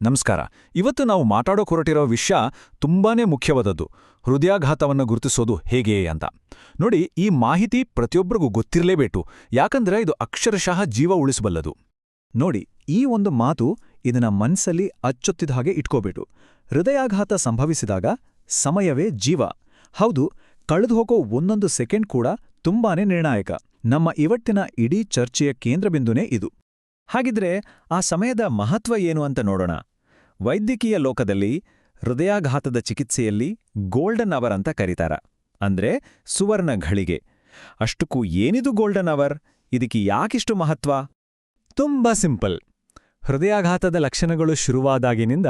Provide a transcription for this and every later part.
ನಮಸ್ಕಾರ. ಇವತ್ತು ನಾವು ಮಾತಾಡೋ ಹೊರಟಿರೋ ವಿಷಯ ತುಂಬಾನೇ ಮುಖ್ಯವಾದದ್ದು. ಹೃದಯಾಘಾತವನ್ನು ಗುರುತಿಸೋದು ಹೇಗೆ ಅಂತ. ನೋಡಿ, ಈ ಮಾಹಿತಿ ಪ್ರತಿಯೊಬ್ಬರಿಗೂ ಗೊತ್ತಿರಲೇಬೇಕು. ಯಾಕಂದ್ರೆ ಇದು ಅಕ್ಷರಶಃ ಜೀವ ಉಳಿಸಬಲ್ಲದು. ನೋಡಿ, ಈ ಒಂದು ಮಾತು ಇದನ್ನ ಮನಸ್ಸಲ್ಲಿ ಅಚ್ಚೊತ್ತಿದ ಹಾಗೆ ಇಟ್ಕೋಬೇಡು ಹೃದಯಾಘಾತ ಸಂಭವಿಸಿದಾಗ ಸಮಯವೇ ಜೀವ. ಹೌದು ಕಳೆದುಹೋಗೋ ಒಂದೊಂದು ಸೆಕೆಂಡ್ ಕೂಡ ತುಂಬಾನೇ ನಿರ್ಣಾಯಕ. ನಮ್ಮ ಇವತ್ತಿನ ಇಡೀ ಚರ್ಚೆಯ ಕೇಂದ್ರಬಿಂದುನೇ ಇದು. ಹಾಗಿದ್ರೆ ಆ ಸಮಯದ ಮಹತ್ವ ಏನು ಅಂತ ನೋಡೋಣ. ವೈದ್ಯಕೀಯ ಲೋಕದಲ್ಲಿ ಹೃದಯಾಘಾತದ ಚಿಕಿತ್ಸೆಯಲ್ಲಿ ಗೋಲ್ಡನ್ ಅವರ್ ಅಂತ ಕರೀತಾರ. ಅಂದ್ರೆ ಸುವರ್ಣ ಘಳಿಗೆ. ಅಷ್ಟಕ್ಕೂ ಏನಿದು ಗೋಲ್ಡನ್ ಅವರ್? ಇದಕ್ಕೆ ಯಾಕಿಷ್ಟು ಮಹತ್ವ? ತುಂಬಾ ಸಿಂಪಲ್. ಹೃದಯಾಘಾತದ ಲಕ್ಷಣಗಳು ಶುರುವಾದಾಗಿನಿಂದ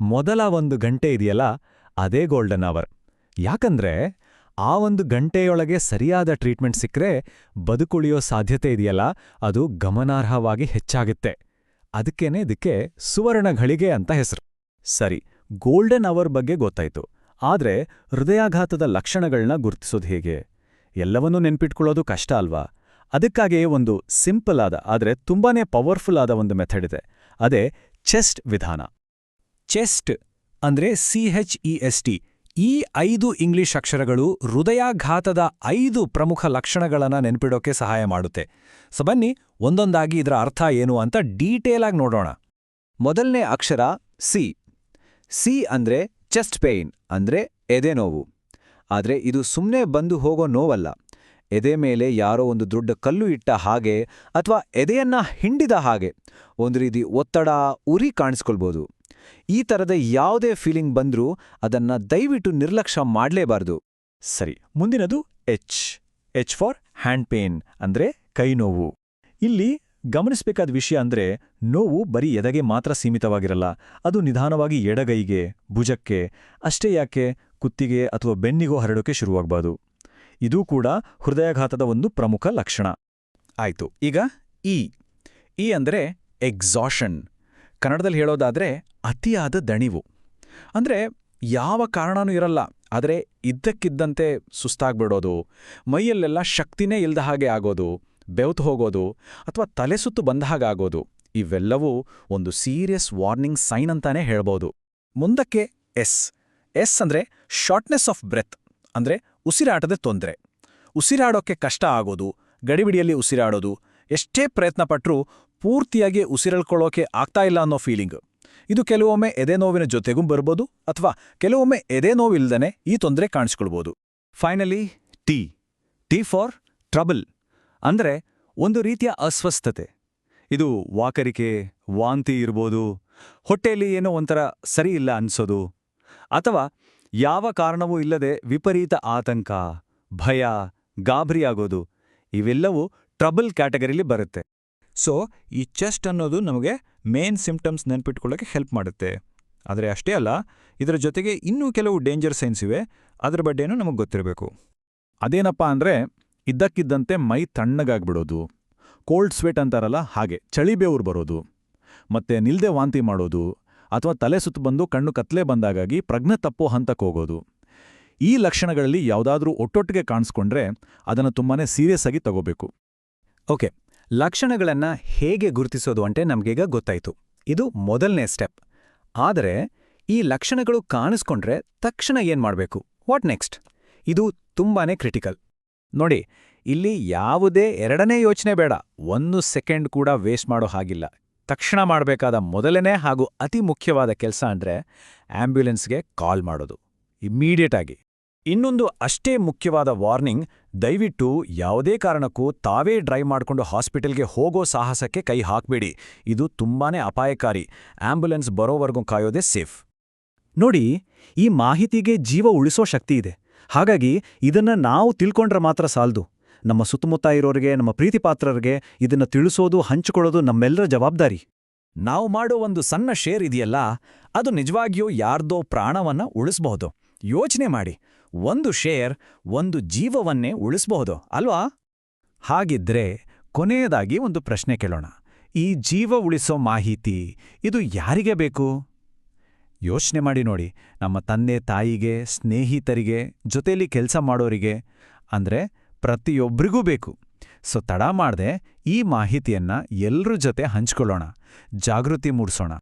ಮೊದಲ ಒಂದು ಗಂಟೆ ಇದೆಯಲ್ಲ, ಅದೇ ಗೋಲ್ಡನ್ ಅವರ್. ಯಾಕಂದ್ರೆ ಆ ಒಂದು ಗಂಟೆಯೊಳಗೆ ಸರಿಯಾದ ಟ್ರೀಟ್ಮೆಂಟ್ ಸಿಕ್ಕರೆ ಬದುಕುಳಿಯೋ ಸಾಧ್ಯತೆ ಇದೆಯಲ್ಲ, ಅದು ಗಮನಾರ್ಹವಾಗಿ ಹೆಚ್ಚಾಗುತ್ತೆ. ಅದಕ್ಕೇನೆ ಇದಕ್ಕೆ ಸುವರ್ಣ ಘಳಿಗೆ ಅಂತ ಹೆಸರು. ಸರಿ, ಗೋಲ್ಡನ್ ಅವರ್ ಬಗ್ಗೆ ಗೊತ್ತಾಯ್ತು. ಆದರೆ ಹೃದಯಾಘಾತದ ಲಕ್ಷಣಗಳನ್ನ ಗುರುತಿಸೋದು ಹೇಗೆ? ಎಲ್ಲವನ್ನೂ ನೆನ್ಪಿಟ್ಕೊಳ್ಳೋದು ಕಷ್ಟ ಅಲ್ವಾ? ಅದಕ್ಕಾಗಿಯೇ ಒಂದು ಸಿಂಪಲ್ ಆದ, ಆದರೆ ತುಂಬಾನೇ ಪವರ್ಫುಲ್ ಆದ ಒಂದು ಮೆಥಡ್ ಇದೆ. ಅದೇ ಚೆಸ್ಟ್ ವಿಧಾನ. ಚೆಸ್ಟ್ ಅಂದ್ರೆ C H E S T ಈ ಐದು ಇಂಗ್ಲಿಷ್ ಅಕ್ಷರಗಳು ಹೃದಯಾಘಾತದ ಐದು ಪ್ರಮುಖ ಲಕ್ಷಣಗಳನ್ನು ನೆನ್ಪಿಡೋಕೆ ಸಹಾಯ ಮಾಡುತ್ತೆ. ಸೊ ಬನ್ನಿ, ಒಂದೊಂದಾಗಿ ಇದರ ಅರ್ಥ ಏನು ಅಂತ ಡೀಟೇಲ್ ಆಗಿ ನೋಡೋಣ. ಮೊದಲನೇ ಅಕ್ಷರ ಸಿ. ಸಿ ಅಂದ್ರೆ ಚೆಸ್ಟ್ ಪೇಯ್ನ್ ಅಂದ್ರೆ ಎದೆ ನೋವು. ಆದ್ರೆ ಇದು ಸುಮ್ಮನೆ ಬಂದು ಹೋಗೋ ನೋವಲ್ಲ. ಎದೆ ಮೇಲೆ ಯಾರೋ ಒಂದು ದೊಡ್ಡ ಕಲ್ಲು ಇಟ್ಟ ಹಾಗೆ, ಅಥವಾ ಎದೆಯನ್ನ ಹಿಂಡಿದ ಹಾಗೆ, ಒಂದು ರೀತಿ ಒತ್ತಡ, ಉರಿ ಕಾಣಿಸ್ಕೊಳ್ಬೋದು. ಈ ಥರದ ಯಾವುದೇ ಫೀಲಿಂಗ್ ಬಂದರೂ ಅದನ್ನ ದಯವಿಟ್ಟು ನಿರ್ಲಕ್ಷ್ಯ ಮಾಡಲೇಬಾರ್ದು. ಸರಿ, ಮುಂದಿನದು H H for hand pain ಅಂದ್ರೆ ಕೈ ನೋವು. ಇಲ್ಲಿ ಗಮನಿಸಬೇಕಾದ ವಿಷಯ ಅಂದ್ರೆ ನೋವು ಬರೀ ಎದೆಗೆ ಮಾತ್ರ ಸೀಮಿತವಾಗಿರಲ್ಲ, ಅದು ನಿಧಾನವಾಗಿ ಎಡಗೈಗೆ, ಭುಜಕ್ಕೆ, ಅಷ್ಟೇ ಯಾಕೆ ಕುತ್ತಿಗೆ ಅಥವಾ ಬೆನ್ನಿಗೋ ಹರಡೋಕೆ ಶುರುವಾಗಬಾರ್ದು. ಇದೂ ಕೂಡ ಹೃದಯಾಘಾತದ ಒಂದು ಪ್ರಮುಖ ಲಕ್ಷಣ. ಆಯಿತು, ಈಗ ಇ ಇ ಅಂದ್ರೆ ಎಕ್ಸಾಷನ್ ಕನ್ನಡದಲ್ಲಿ ಹೇಳೋದಾದ್ರೆ ಅತಿಯಾದ ದಣಿವು. ಅಂದ್ರೆ ಯಾವ ಕಾರಣನೂ ಇರಲ್ಲ, ಆದರೆ ಇದ್ದಕ್ಕಿದ್ದಂತೆ ಸುಸ್ತಾಗ್ಬಿಡೋದು, ಮೈಯಲ್ಲೆಲ್ಲ ಶಕ್ತಿನೇ ಇಲ್ದ ಹಾಗೆ ಆಗೋದು, ಬೆವ್ತು ಹೋಗೋದು, ಅಥವಾ ತಲೆ ಸುತ್ತು ಬಂದ ಹಾಗಾಗೋದು ಇವೆಲ್ಲವೂ ಒಂದು ಸೀರಿಯಸ್ ವಾರ್ನಿಂಗ್ ಸೈನ್ ಅಂತಾನೆ ಹೇಳ್ಬೋದು. ಮುಂದಕ್ಕೆ ಎಸ್. ಎಸ್ ಅಂದ್ರೆ ಶಾರ್ಟ್ನೆಸ್ ಆಫ್ ಬ್ರೆತ್, ಅಂದ್ರೆ ಉಸಿರಾಟದ ತೊಂದರೆ. ಉಸಿರಾಡೋಕ್ಕೆ ಕಷ್ಟ ಆಗೋದು, ಗಡಿಬಿಡಿಯಲ್ಲಿ ಉಸಿರಾಡೋದು, ಎಷ್ಟೇ ಪ್ರಯತ್ನ ಪಟ್ಟರೂ ಪೂರ್ತಿಯಾಗಿ ಉಸಿರೆಳ್ಕೊಳ್ಳೋಕೆ ಆಗ್ತಾ ಇಲ್ಲ ಅನ್ನೋ ಫೀಲಿಂಗ್ ಇದು ಕೆಲವೊಮ್ಮೆ ಎದೆ ನೋವಿನ ಜೊತೆಗೂ ಬರ್ಬೋದು ಅಥವಾ ಕೆಲವೊಮ್ಮೆ ಎದೆ ನೋವಿಲ್ದನೆ ಈ ತೊಂದರೆ ಕಾಣಿಸ್ಕೊಳ್ಬೋದು. Finally T T for trouble ಅಂದ್ರೆ ಒಂದು ರೀತಿಯ ಅಸ್ವಸ್ಥತೆ. ಇದು ವಾಕರಿಕೆ, ವಾಂತಿ ಇರ್ಬೋದು, ಹೊಟ್ಟೆಯಲ್ಲಿ ಏನೋ ಒಂಥರ ಸರಿಯಿಲ್ಲ ಅನ್ಸೋದು, ಅಥವಾ ಯಾವ ಕಾರಣವೂ ಇಲ್ಲದೆ ವಿಪರೀತ ಆತಂಕ, ಭಯ ಗಾಬರಿಯಾಗೋದು ಇವೆಲ್ಲವೂ ಟ್ರಬಲ್ ಕ್ಯಾಟಗರಿಲಿ ಬರುತ್ತೆ. ಸೊ ಈ ಚೆಸ್ಟ್ ಅನ್ನೋದು ನಮಗೆ ಮೇನ್ ಸಿಂಪ್ಟಮ್ಸ್ ನೆನ್ಪಿಟ್ಕೊಳ್ಳೋಕೆ ಹೆಲ್ಪ್ ಮಾಡುತ್ತೆ. ಆದರೆ ಅಷ್ಟೇ ಅಲ್ಲ, ಇದರ ಜೊತೆಗೆ ಇನ್ನೂ ಕೆಲವು ಡೇಂಜರ್ ಸೈನ್ಸ್ ಇವೆ. ಅದರ ಬಗ್ಗೆನೂ ನಮಗೆ ಗೊತ್ತಿರಬೇಕು. ಅದೇನಪ್ಪ ಅಂದರೆ, ಇದ್ದಕ್ಕಿದ್ದಂತೆ ಮೈ ತಣ್ಣಗಾಗ್ಬಿಡೋದು. ಕೋಲ್ಡ್ ಸ್ವೆಟ್ ಅಂತಾರಲ್ಲ ಹಾಗೆ, ಚಳಿ ಬೇವ್ರು ಬರೋದು. ಮತ್ತೆ ನಿಲ್ದೆ ವಾಂತಿ ಮಾಡೋದು. ಅಥವಾ ತಲೆ ಸುತ್ತು ಬಂದು ಕಣ್ಣು ಕತ್ಲೆ ಬಂದಾಗಾಗಿ ಪ್ರಜ್ಞೆ ತಪ್ಪೋ ಹಂತಕ್ಕೆ ಹೋಗೋದು. ಈ ಲಕ್ಷಣಗಳಲ್ಲಿ ಯಾವುದಾದ್ರೂ ಒಟ್ಟೊಟ್ಟಿಗೆ ಕಾಣಿಸ್ಕೊಂಡ್ರೆ ಅದನ್ನು ತುಂಬಾನೇ ಸೀರಿಯಸ್ ಆಗಿ ತಗೋಬೇಕು. ಓಕೆ ಲಕ್ಷಣಗಳನ್ನ ಹೇಗೆ ಗುರುತಿಸೋದು ಅಂತೆ ನಮಗೀಗ ಗೊತ್ತಾಯ್ತು. ಇದು ಮೊದಲನೇ ಸ್ಟೆಪ್. ಆದರೆ, ಈ ಲಕ್ಷಣಗಳು ಕಾಣಿಸ್ಕೊಂಡ್ರೆ ತಕ್ಷಣ ಏನ್ ಮಾಡಬೇಕು? What next? ಇದು ತುಂಬಾನೇ ಕ್ರಿಟಿಕಲ್. ನೋಡಿ, ಇಲ್ಲಿ ಯಾವುದೇ ಎರಡನೇ ಯೋಚನೆ ಬೇಡ. ಒಂದು ಸೆಕೆಂಡ್ ಕೂಡ ವೇಸ್ಟ್ ಮಾಡೋ ಹಾಗಿಲ್ಲ. ತಕ್ಷಣ ಮಾಡಬೇಕಾದ ಮೊದಲನೇ ಹಾಗೂ ಅತಿ ಮುಖ್ಯವಾದ ಕೆಲಸ ಅಂದ್ರೆ ಆಂಬ್ಯುಲೆನ್ಸ್ಗೆ ಕಾಲ್ ಮಾಡೋದು. ಇಮ್ಮಿಡಿಯೇಟ್ ಆಗಿ. ಇನ್ನೊಂದು ಅಷ್ಟೇ ಮುಖ್ಯವಾದ ವಾರ್ನಿಂಗ್, ದಯವಿಟ್ಟು ಯಾವುದೇ ಕಾರಣಕ್ಕೂ ತಾವೇ ಡ್ರೈವ್ ಮಾಡಿಕೊಂಡು ಹಾಸ್ಪಿಟಲ್ಗೆ ಹೋಗೋ ಸಾಹಸಕ್ಕೆ ಕೈ ಹಾಕ್ಬೇಡಿ. ಇದು ತುಂಬಾನೇ ಅಪಾಯಕಾರಿ. ಆಂಬ್ಯುಲೆನ್ಸ್ ಬರೋವರೆಗೂ ಕಾಯೋದೇ ಸೇಫ್. ನೋಡಿ, ಈ ಮಾಹಿತಿಗೆ ಜೀವ ಉಳಿಸೋ ಶಕ್ತಿ ಇದೆ. ಹಾಗಾಗಿ ಇದನ್ನ ನಾವು ತಿಳ್ಕೊಂಡ್ರೆ ಮಾತ್ರ ಸಾಲದು. ನಮ್ಮ ಸುತ್ತಮುತ್ತ ಇರೋರಿಗೆ, ನಮ್ಮ ಪ್ರೀತಿಪಾತ್ರರಿಗೆ ಇದನ್ನ ತಿಳಿಸೋದು, ಹಂಚಿಕೊಳ್ಳೋದು ನಮ್ಮೆಲ್ಲರ ಜವಾಬ್ದಾರಿ. ನಾವು ಮಾಡೋ ಒಂದು ಸಣ್ಣ ಶೇರ್ ಇದೆಯಲ್ಲ, ಅದು ನಿಜವಾಗಿಯೂ ಯಾರ್ದೋ ಪ್ರಾಣವನ್ನ ಉಳಿಸಬಹುದು. ಯೋಚನೆ ಮಾಡಿ. ಒಂದು ಶೇರ್ ಒಂದು ಜೀವವನ್ನೇ ಉಳಿಸಬಹುದು, ಅಲ್ವಾ? ಹಾಗಿದ್ರೆ ಕೊನೆಯದಾಗಿ ಒಂದು ಪ್ರಶ್ನೆ ಕೇಳೋಣ. ಈ ಜೀವ ಉಳಿಸೋ ಮಾಹಿತಿ ಇದು ಯಾರಿಗೆ ಬೇಕು? ಯೋಚನೆ ಮಾಡಿ ನೋಡಿ. ನಮ್ಮ ತಂದೆ ತಾಯಿಗೆ, ಸ್ನೇಹಿತರಿಗೆ ಜೊತೆಲಿ ಕೆಲಸ ಮಾಡೋರಿಗೆ, ಅಂದ್ರೆ ಪ್ರತಿಯೊಬ್ಬರಿಗೂ ಬೇಕು. ಸೊ, ತಡ ಮಾಡದೆ ಈ ಮಾಹಿತಿಯನ್ನ ಎಲ್ರ ಜೊತೆ ಹಂಚ್ಕೊಳ್ಳೋಣ. ಜಾಗೃತಿ ಮೂಡಿಸೋಣ.